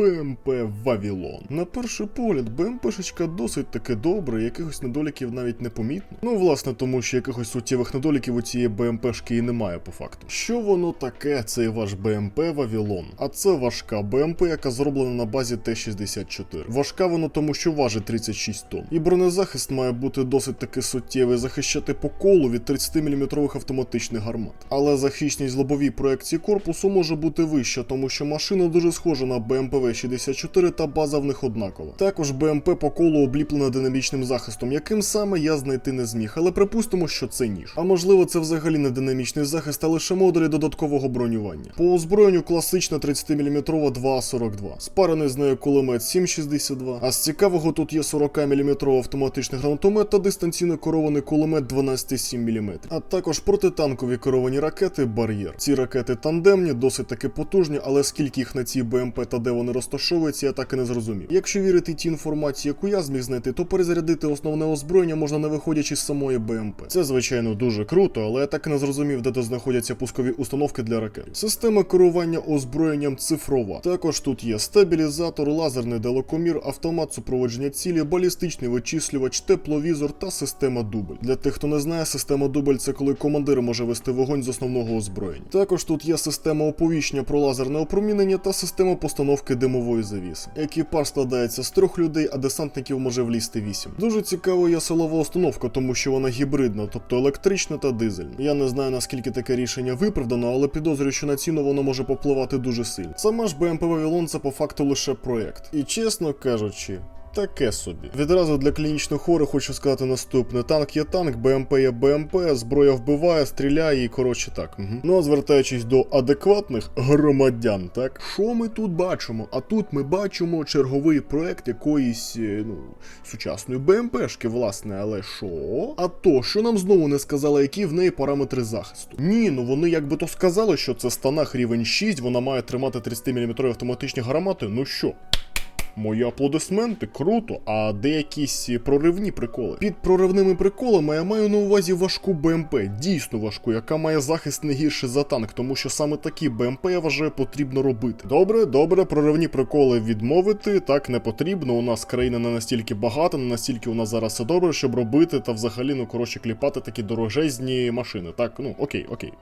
БМП Вавілон. На перший погляд, БМПшечка досить таки добра, якихось недоліків навіть не помітно. Ну, власне, тому що якихось суттєвих недоліків у цієї БМПшки і немає по факту. Що воно таке, цей ваш БМП Вавілон? А це важка БМП, яка зроблена на базі Т-64. Важка воно тому, що важить 36 тонн. І бронезахист має бути досить таки суттєвий, захищати по колу від 30-мм автоматичних гармат. Але захищність лобовій проекції корпусу може бути вища, тому що машина дуже схожа на БМПВ 64 та база в них однакова. Також БМП по колу обліплена динамічним захистом, яким саме я знайти не зміг, але припустимо, що це ніж. А можливо, це взагалі не динамічний захист, а лише модулі додаткового бронювання. По озброєнню класична 30-мм 2.42, спарений з нею кулемет 7.62, а з цікавого тут є 40-мм автоматичний гранатомет та дистанційно керований кулемет 12,7 мм, а також протитанкові керовані ракети Бар'єр. Ці ракети тандемні, досить таки потужні, але скільки їх на цій БМП та де вони розташовуються, я так і не зрозумів. Якщо вірити тій інформації, яку я зміг знайти, то перезарядити основне озброєння можна не виходячи з самої БМП. Це звичайно дуже круто, але я так і не зрозумів, де тут знаходяться пускові установки для ракет. Система керування озброєнням цифрова. Також тут є стабілізатор, лазерний далекомір, автомат супроводження цілі, балістичний вичислювач, тепловізор та система дубль. Для тих, хто не знає, система дубль це коли командир може вести вогонь з основного озброєння. Також тут є система оповіщення про лазерне опромінення та система постановки димової завіси. Екіпаж складається з трьох людей, а десантників може влізти вісім. Дуже цікава є силова установка, тому що вона гібридна, тобто електрична та дизельна. Я не знаю наскільки таке рішення виправдано, але підозрюю, що на ціну воно може попливати дуже сильно. Сама ж БМП Вавілон це по факту лише проєкт. І чесно кажучи. Таке собі. Відразу для клінічних хворих хочу сказати наступне: танк є танк, БМП є БМП, зброя вбиває, стріляє і коротше так. Угу. Ну а звертаючись до адекватних громадян, так що ми тут бачимо? А тут ми бачимо черговий проект якоїсь е, ну сучасної БМПшки, власне, але що? А то, що нам знову не сказали, які в неї параметри захисту. Ні, ну вони якби то сказали, що це станах рівень 6, вона має тримати 30-мм автоматичні гармати. Ну що? Мої аплодисменти, круто, а де якісь проривні приколи? Під проривними приколами я маю на увазі важку БМП, дійсно важку, яка має захист не гірше за танк, тому що саме такі БМП я вважаю потрібно робити. Добре, добре, проривні приколи відмовити, так не потрібно. У нас країна не настільки багата, не настільки у нас зараз все добре, щоб робити та взагалі, ну коротше, кліпати такі дорожезні машини. Так, ну окей, окей.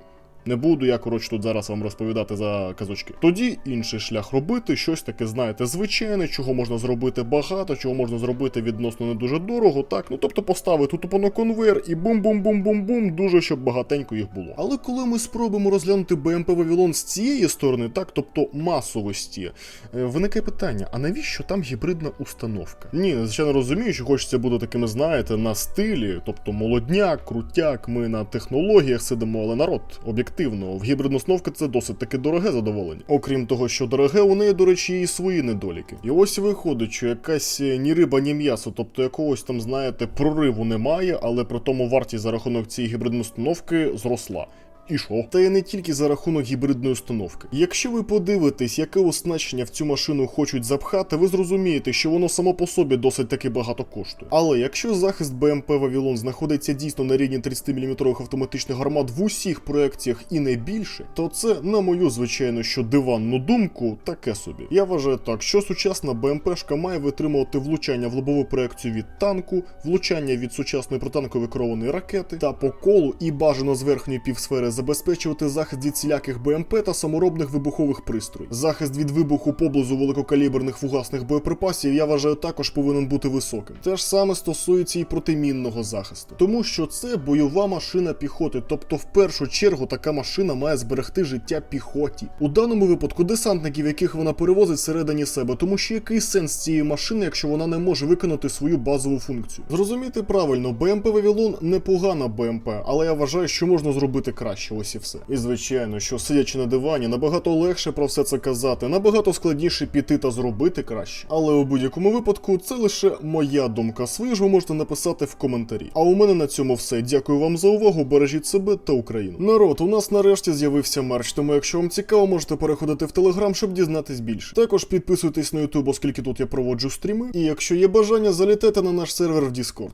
Не буду я, коротше, тут зараз вам розповідати за казочки. Тоді інший шлях робити, щось таке, знаєте, звичайне, чого можна зробити багато, чого можна зробити відносно не дуже дорого, так? Ну тобто поставити тупо на конвейер і бум-бум-бум-бум-бум, дуже щоб багатенько їх було. Але коли ми спробуємо розглянути БМП Вавилон з цієї сторони, так, тобто масовості, е, виникає питання: а навіщо там гібридна установка? Ні, звичайно розумію, що хочеться бути такими, знаєте, на стилі, тобто молодняк, крутяк, ми на технологіях сидимо, але народ об'єктивно, в гібридну установку це досить таки дороге задоволення. Окрім того, що дороге, у неї, до речі, і свої недоліки. І ось виходить, що якась е, ні риба, ні м'ясо, тобто якогось там, знаєте, прориву немає, але при тому вартість за рахунок цієї гібридної установки зросла. І що? Та й не тільки за рахунок гібридної установки. Якщо ви подивитесь, яке оснащення в цю машину хочуть запхати, ви зрозумієте, що воно само по собі досить таки багато коштує. Але якщо захист БМП Вавилон знаходиться дійсно на рівні 30-мм автоматичних гармат в усіх проекціях і не більше, то це, на мою звичайно, що диванну думку, таке собі. Я вважаю так, що сучасна БМПшка має витримувати влучання в лобову проекцію від танку, влучання від сучасної протанкової керованої ракети та по колу і бажано з верхньої півсфери забезпечувати захист від всіляких БМП та саморобних вибухових пристроїв. Захист від вибуху поблизу великокаліберних фугасних боєприпасів я вважаю також повинен бути високим. Те ж саме стосується і протимінного захисту, тому що це бойова машина піхоти, тобто в першу чергу така машина має зберегти життя піхоті. У даному випадку десантників, яких вона перевозить всередині себе, тому що який сенс цієї машини, якщо вона не може виконати свою базову функцію? Зрозуміти правильно, БМП Вавилон непогана БМП, але я вважаю, що можна зробити краще. Ось і все. І звичайно, що сидячи на дивані, набагато легше про все це казати, набагато складніше піти та зробити краще. Але у будь-якому випадку це лише моя думка. Свою ж ви можете написати в коментарі. А у мене на цьому все. Дякую вам за увагу. Бережіть себе та Україну. Народ, у нас нарешті з'явився мерч, тому якщо вам цікаво, можете переходити в телеграм, щоб дізнатись більше. Також підписуйтесь на ютуб, оскільки тут я проводжу стріми. І якщо є бажання, залітайте на наш сервер в Discord.